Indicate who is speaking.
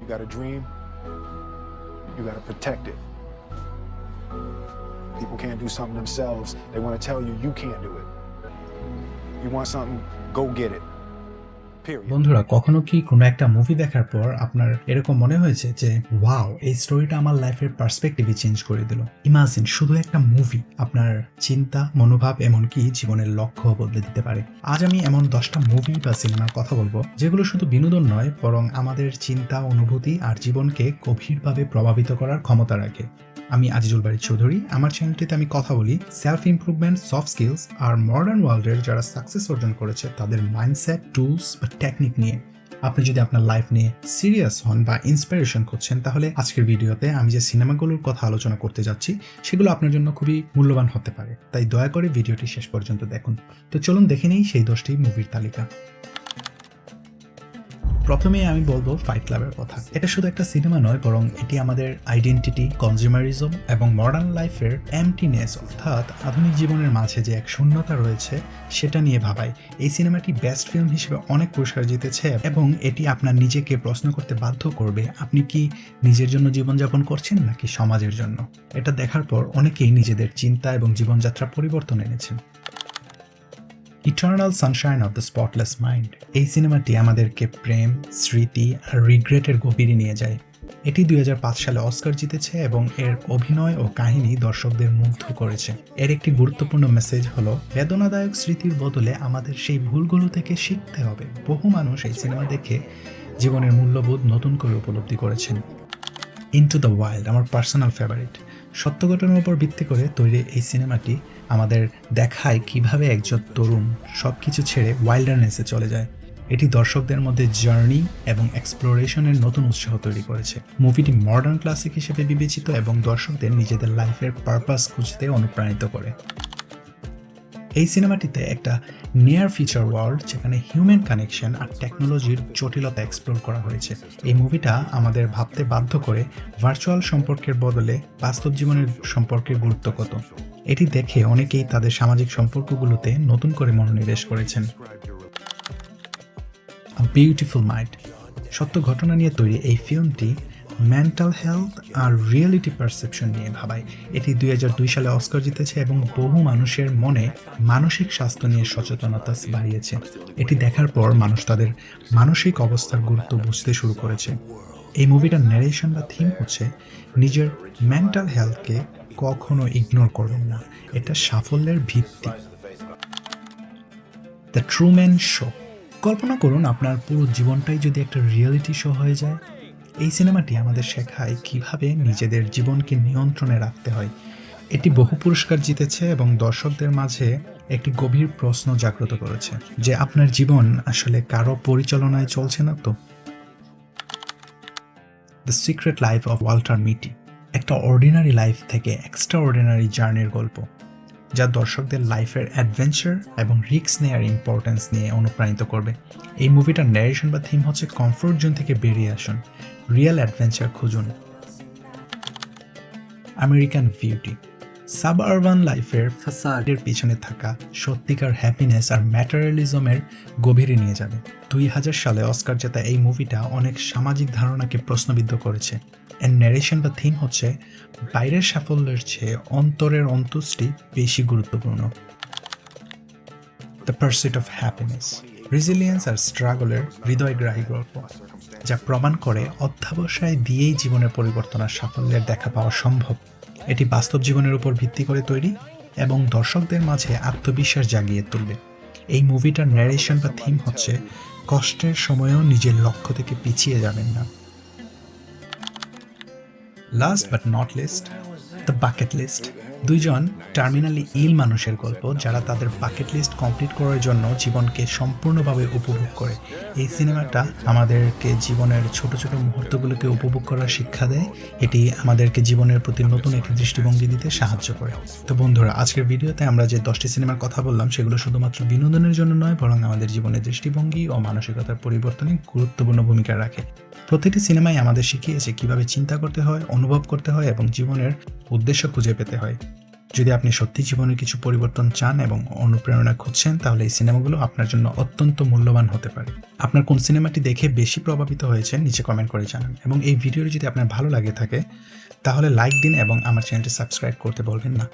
Speaker 1: You got a dream, you got to protect it. People can't do something themselves. They want to tell you you can't do it. You want something, go get it.
Speaker 2: বন্ধুরা, কখনো কি কোনো একটা movie দেখার পর আপনার এরকম মনে হয়েছে যে ওয়াও এই স্টোরিটা আমার লাইফের পার্সপেক্টিভই চেঞ্জ করে দিল ইমাজিন শুধু একটা মুভি আপনার চিন্তা, মনোভাব এমনকি জীবনের লক্ষ্য বদলে দিতে পারে। আজ আমি এমন দশটা মুভি বা সিনেমার কথা বলব, যেগুলো শুধু বিনোদন নয়, বরং আমাদের চিন্তা, অনুভূতি আর জীবনকে গভীরভাবে প্রভাবিত করার ক্ষমতা রাখে। আমি আজিজুল বাড়ি চৌধুরী, আমার চ্যানেলটিতে আমি কথা বলি সেলফ ইমপ্রুভমেন্ট সফট স্কিলস আর মডার্ন ওয়ার্ল্ডের যারা সাকসেস অর্জন করেছে, তাদের মাইন্ডসেট টুলস বা টেকনিক নিয়ে। আপনি যদি আপনার লাইফ নিয়ে সিরিয়াস হন বা ইন্সপিরেশন করছেন তাহলে আজকের ভিডিওতে আমি যে সিনেমাগুলোর কথা আলোচনা করতে যাচ্ছি, সেগুলো আপনার জন্য খুবই মূল্যবান হতে পারে। তাই দয়া করে ভিডিওটি শেষ পর্যন্ত দেখুন। তো চলুন দেখে নেই সেই দশটি মুভির তালিকা। প্রথমে আমি বলব ফাইট ক্লাবের কথা। এটা শুধু একটা সিনেমা নয়, বরং এটি আমাদের আইডেন্টিটি কনজিউমারিজম এবং মডার্ন লাইফের এমটিনেস অর্থাৎ আধুনিক জীবনের মাঝে যে এক শূন্যতা রয়েছে, সেটা নিয়ে ভাবায় এই সিনেমাটি বেস্ট ফিল্ম হিসেবে অনেক পুরস্কার জিতেছে এবং এটি আপনার নিজেকে প্রশ্ন করতে বাধ্য করবে, আপনি কি নিজের জন্য জীবনযাপন করছেন নাকি সমাজের জন্য? এটা দেখার পর অনেকেই নিজেদের চিন্তা এবং জীবনযাত্রা পরিবর্তন এনেছেন। Eternal sunshine of the spotless mind এই সিনেমাটি আমাদেরকে প্রেম, স্মৃতি আর রিগ্রেটের গভীরে নিয়ে যায়। এটি দুই হাজার পাঁচ সালে অস্কার জিতেছে এবং এর অভিনয় ও কাহিনী দর্শকদের মুগ্ধ করেছে। এর একটি গুরুত্বপূর্ণ মেসেজ হলো, বেদনাদায়ক স্মৃতির বদলে আমাদের সেই ভুলগুলো থেকে শিখতে হবে। বহু মানুষ এই সিনেমা দেখে জীবনের মূল্যবোধ নতুন করে উপলব্ধি করেছেন। ইনটু দ্য ওয়াইল্ড আমার পার্সোনাল ফেভারিট সত্য ঘটনার উপর ভিত্তি করে তৈরি এই সিনেমাটি আমাদের দেখায় কীভাবে একজন তরুণ সব কিছু ছেড়ে ওয়াইল্ডারনেসে চলে যায়। এটি দর্শকদের মধ্যে জার্নি এবং এক্সপ্লোরেশনের নতুন উৎসাহ তৈরি করেছে। মুভিটি মডার্ন ক্লাসিক হিসেবে বিবেচিত এবং দর্শকদের নিজেদের লাইফের পারপাস খুঁজতে অনুপ্রাণিত করে। এই সিনেমাটিতে একটা নিয়ার ফিচার ওয়ার্ল্ড যেখানে হিউম্যান কানেকশন আর টেকনোলজির জটিলতা এক্সপ্লোর করা হয়েছে। এই মুভিটা আমাদের ভাবতে বাধ্য করে ভার্চুয়াল সম্পর্কের বদলে বাস্তব জীবনের সম্পর্কের গুরুত্ব কত। এটি দেখে অনেকেই তাদের সামাজিক সম্পর্কগুলোতে নতুন করে মনোনিবেশ করেছেন। বিউটিফুল মাইন্ড সত্য ঘটনা নিয়ে তৈরি এই ফিল্মটি মেন্টাল হেলথ আর রিয়েলিটি পারসেপশন নিয়ে ভাবায়। এটি দুই হাজার দুই সালে অস্কার জিতেছে এবং বহু মানুষের মনে মানসিক স্বাস্থ্য নিয়ে সচেতনতা বাড়িয়েছে। এটি দেখার পর মানুষ তাদের মানসিক অবস্থার গুরুত্ব বুঝতে শুরু করেছে। এই মুভিটার ন্যারেশন বা থিম হচ্ছে, নিজের মেন্টাল হেলথকে কখনো ইগনোর করবেন না। এটা সাফল্যের ভিত্তি। দ্য ট্রুম্যান শো কল্পনা করুন, আপনার পুরো জীবনটাই যদি একটা রিয়েলিটি শো হয়ে যায় এই সিনেমাটি আমাদের শেখায় কীভাবে নিজেদের জীবনকে নিয়ন্ত্রণে রাখতে হয়। এটি বহু পুরস্কার জিতেছে এবং দর্শকদের মাঝে একটি গভীর প্রশ্ন জাগ্রত করেছে যে আপনার জীবন আসলে কারও পরিচালনায় চলছে না তো? The secret life of Walter Mitty একটা অর্ডিনারি লাইফ থেকে এক্সট্রা অর্ডিনারি জার্নির গল্প। যা দর্শকদের লাইফের অ্যাডভেঞ্চার এবং রিক্স নেয়ার ইম্পর্টেন্স নিয়ে অনুপ্রাণিত করবে। এই মুভিটার ন্যারেশন বা থিম হচ্ছে কমফোর্ট জোন থেকে বেরিয়ে আসুন রিয়েল অ্যাডভেঞ্চার খুঁজুন। আমেরিকান বিউটি সাব আরবান লাইফের ফাসাডের পিছনে থাকা সত্যিকার হ্যাপিনেস আর ম্যাটারিয়ালিজমের গভীরে নিয়ে যাবে। দুই হাজার সালে অস্কার জেতা এই মুভিটা অনেক সামাজিক ধারণাকে প্রশ্নবিদ্ধ করেছে। এর ন্যারেশন বা থিম হচ্ছে বাইরের সাফল্যের চেয়ে অন্তরের অন্তুষ্টি বেশি গুরুত্বপূর্ণ। The pursuit of happiness resilience আর স্ট্রাগলের হৃদয়গ্রাহী গল্প, যা প্রমাণ করে অধ্যাবসায় দিয়েই জীবনের পরিবর্তন আর সাফল্যের দেখা পাওয়া সম্ভব। এটি বাস্তব জীবনের উপর ভিত্তি করে তৈরি এবং দর্শকদের মাঝে আত্মবিশ্বাস জাগিয়ে তুলবে। এই মুভিটার ন্যারেশন বা থিম হচ্ছে, কষ্টের সময়েও নিজের লক্ষ্য থেকে পিছিয়ে যাবেন না। Last but not least the bucket list দুইজন টার্মিনালি ইল মানুষের গল্প যারা তাদের বাকেট লিস্ট কমপ্লিট করার জন্য জীবনকে সম্পূর্ণভাবে উপভোগ করে। এই সিনেমাটা আমাদেরকে জীবনের ছোট ছোট মুহূর্তগুলোকে উপভোগ করার শিক্ষা দেয়। এটি আমাদেরকে জীবনের প্রতি নতুন একটি দৃষ্টিভঙ্গি দিতে সাহায্য করে। তো বন্ধুরা, আজকের ভিডিওতে আমরা যে দশটি সিনেমার কথা বললাম, সেগুলো শুধুমাত্র বিনোদনের জন্য নয়, বরং আমাদের জীবনের দৃষ্টিভঙ্গি ও মানসিকতার পরিবর্তনে গুরুত্বপূর্ণ ভূমিকা রাখে। প্রতিটি সিনেমাই আমাদের শিখিয়েছে কীভাবে চিন্তা করতে হয়, অনুভব করতে হয় এবং জীবনের উদ্দেশ্য খুঁজে পেতে হয়। যদি আপনি সত্যি জীবনে কিছু পরিবর্তন চান এবং অনুপ্রেরণা খুঁজছেন, তাহলে এই সিনেমাগুলো আপনার জন্য অত্যন্ত মূল্যবান হতে পারে। আপনার কোন সিনেমাটি দেখে বেশি প্রভাবিত হয়েছে, নিচে কমেন্ট করে জানান। এবং এই ভিডিওটি যদি আপনার ভালো লাগে থাকে, তাহলে লাইক দিন এবং আমার চ্যানেলটি সাবস্ক্রাইব করতে বলবেন না।